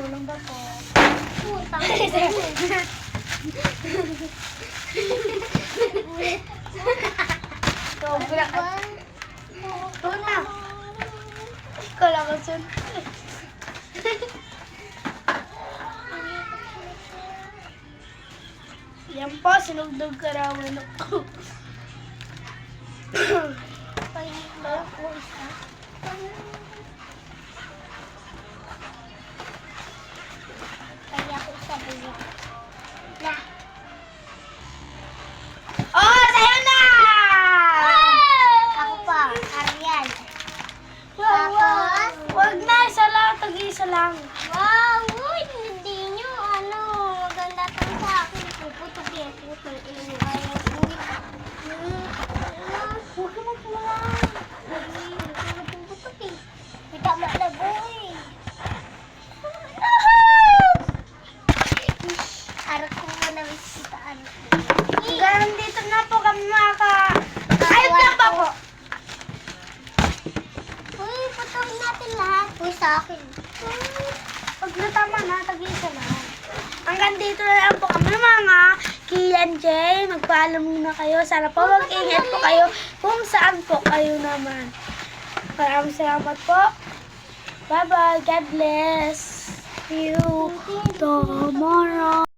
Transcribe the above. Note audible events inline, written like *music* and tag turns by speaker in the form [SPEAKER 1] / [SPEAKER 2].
[SPEAKER 1] Tulong ba po?
[SPEAKER 2] Putang *laughs*
[SPEAKER 1] Sobra ka. Tuna. Lang ang sun. Yan po, sinugdog ka raw *laughs*
[SPEAKER 2] isa
[SPEAKER 1] lang.
[SPEAKER 2] Wow! Uy, hindi nyo, ano, maganda tang sa akin. Puputok yan, uy. Hmm, Huwag ka magpula. Uy, huwag ka magpuputok eh. May na, boy. Arak ko muna, may sitaan.
[SPEAKER 1] Hanggang dito na po kami maka... Ayun lang po.
[SPEAKER 2] Uy, putulin natin lahat. Uy, sa akin.
[SPEAKER 1] Pag natama na, tag-isa lang. Hanggang dito na lang po kami mga Kian J. Magpaalam muna kayo. Sana po mag-ingat po kayo kung saan po kayo naman. Maraming salamat po. Bye-bye. God bless. See you tomorrow.